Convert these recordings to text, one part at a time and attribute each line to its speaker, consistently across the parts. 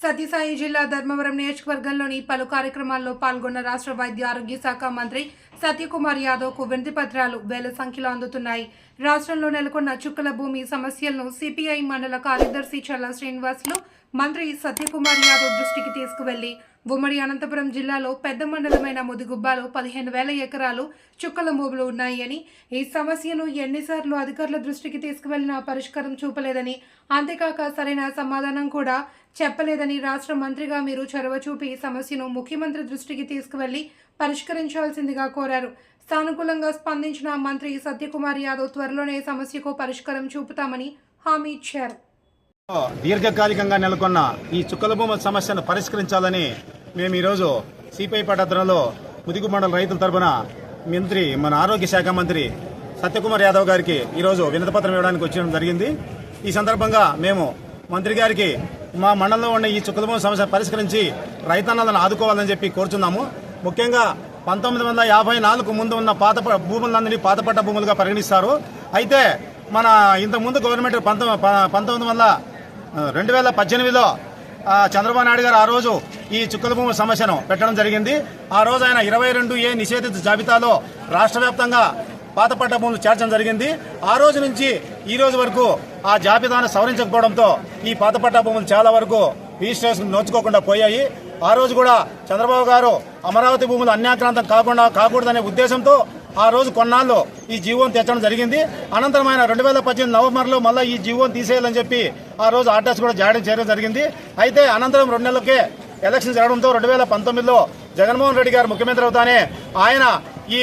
Speaker 1: సత్యసాయి జిల్లా ధర్మవరం నియోజకవర్గంలోని పలు కార్యక్రమాల్లో పాల్గొన్న రాష్ట్ర వైద్య ఆరోగ్య శాఖ మంత్రి సత్యకుమార్ యాదవ్కు వినతి పత్రాలు వేల సంఖ్యలో అందుతున్నాయి. రాష్ట్రంలో నెలకొన్న చుక్కల భూమి సమస్యలను సిపిఐ మండల కార్యదర్శి చల్ల శ్రీనివాసులు మంత్రి సత్యకుమార్ యాదవ్ దృష్టికి తీసుకువెళ్ళి ఉమ్మడి అనంతపురం జిల్లాలో పెద్ద మండలమైన ముదిగుబ్బాలో పదిహేను వేల ఎకరాలు చుక్కల మూపులు ఉన్నాయని ఈ సమస్యను ఎన్నిసార్లు అధికారుల దృష్టికి తీసుకువెళ్ళినా పరిష్కారం చూపలేదని అంతేకాక సరైన సమాధానం కూడా చెప్పలేదని రాష్ట్ర మంత్రిగా మీరు చొరవ చూపి సమస్యను ముఖ్యమంత్రి దృష్టికి తీసుకువెళ్ళి పరిష్కరించాల్సిందిగా కోరారు. సానుకూలంగా స్పందించిన మంత్రి సత్యకుమార్ యాదవ్ త్వరలోనే సమస్యకు పరిష్కారం చూపుతామని హామీ ఇచ్చారు.
Speaker 2: దీర్ఘకాలికంగా నెలకొన్న ఈ చుక్కల భూముల సమస్యను పరిష్కరించాలని మేము ఈరోజు సిపిఐ పట్టణంలో ముదిగు మండల రైతుల తరపున మంత్రి మన ఆరోగ్య శాఖ మంత్రి సత్యకుమార్ యాదవ్ గారికి ఈరోజు వినతిపత్రం ఇవ్వడానికి వచ్చడం జరిగింది. ఈ సందర్భంగా మేము మంత్రి గారికి మా మండలంలో ఉన్న ఈ చుక్కల సమస్య పరిష్కరించి రైతన్నలను ఆదుకోవాలని చెప్పి కోరుచున్నాము. ముఖ్యంగా పంతొమ్మిది వందల యాభై నాలుగు ముందు ఉన్న పాత భూములందరినీ పాతపట్ట భూములుగా పరిగణిస్తారు. అయితే మన ఇంతకుముందు గవర్నమెంట్ పంతొమ్మిది పంతొమ్మిది వందల రెండు వేల పద్దెనిమిదిలో చంద్రబాబు నాయుడు గారు ఆ రోజు ఈ చుక్కల భూముల సమస్యను పెట్టడం జరిగింది. ఆ రోజు ఆయన ఇరవై రెండు ఏ నిషేధిత జాబితాలో రాష్ట్ర వ్యాప్తంగా పాత పట్ట భూములు చేర్చడం జరిగింది. ఆ రోజు నుంచి ఈ రోజు వరకు ఆ జాబితాను సవరించకపోవడంతో ఈ పాత పట్ట భూములు చాలా వరకు రిజిస్ట్రేషన్ నోచుకోకుండా పోయాయి. ఆ రోజు కూడా చంద్రబాబు గారు అమరావతి భూములు అన్యాక్రాంతం కాకుండా కాకూడదనే ఉద్దేశంతో ఆ రోజు కొన్నాళ్ళు ఈ జీవోని తెచ్చడం జరిగింది. అనంతరం ఆయన రెండు వేల పద్దెనిమిది నవంబర్లో మళ్ళీ ఈ జీవోని తీసేయాలని చెప్పి ఆ రోజు ఆర్డర్స్ కూడా జారీ చేయడం జరిగింది. అయితే అనంతరం రెండు నెలలకే ఎలక్షన్ జరగడంతో రెండు వేల పంతొమ్మిదిలో జగన్మోహన్ రెడ్డి గారు ముఖ్యమంత్రి అవుతానే ఆయన ఈ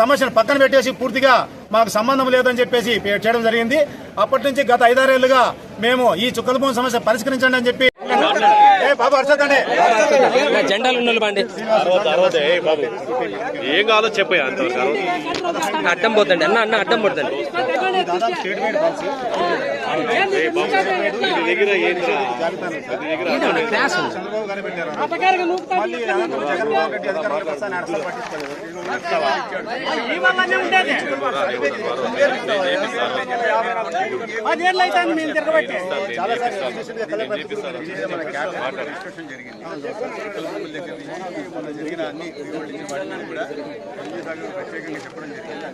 Speaker 2: సమస్యను పక్కన పెట్టేసి పూర్తిగా మాకు సంబంధం లేదని చెప్పేసి చేయడం జరిగింది. అప్పటి నుంచి గత ఐదారేళ్ళుగా మేము ఈ చుక్కల భూమి సమస్య పరిష్కరించండి అని చెప్పి
Speaker 3: జెండాలు ఉన్న
Speaker 4: ఏ బాబు ఏం కావాలో చెప్పే అంతవరకు
Speaker 3: అడ్డం పోతండి అన్న అన్న అడ్డం పోతండి
Speaker 4: ఏ బాబు ఇది దగ్గర
Speaker 2: చాలా
Speaker 5: జరిగిన అన్ని కూడా ప్రత్యేకంగా చెప్పడం జరిగింది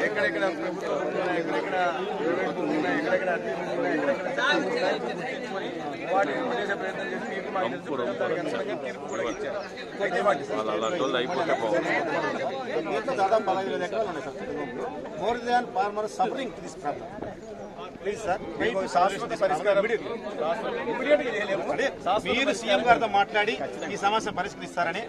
Speaker 5: ఎక్కడెక్కడ ప్రభుత్వం ఎక్కడెక్కడ ఎక్కడెక్కడ వాటిని ప్రయత్నం చేసి మాకు తీర్పు కూడా ఇచ్చారు అయితే వాటి
Speaker 2: దాదాపు పదహైదు వేల ఎకరాలు ఉన్నాయి sir more than farmer suffering this problem మీరు సీఎం గారితో మాట్లాడి ఈ సమస్య పరిష్కరిస్తారని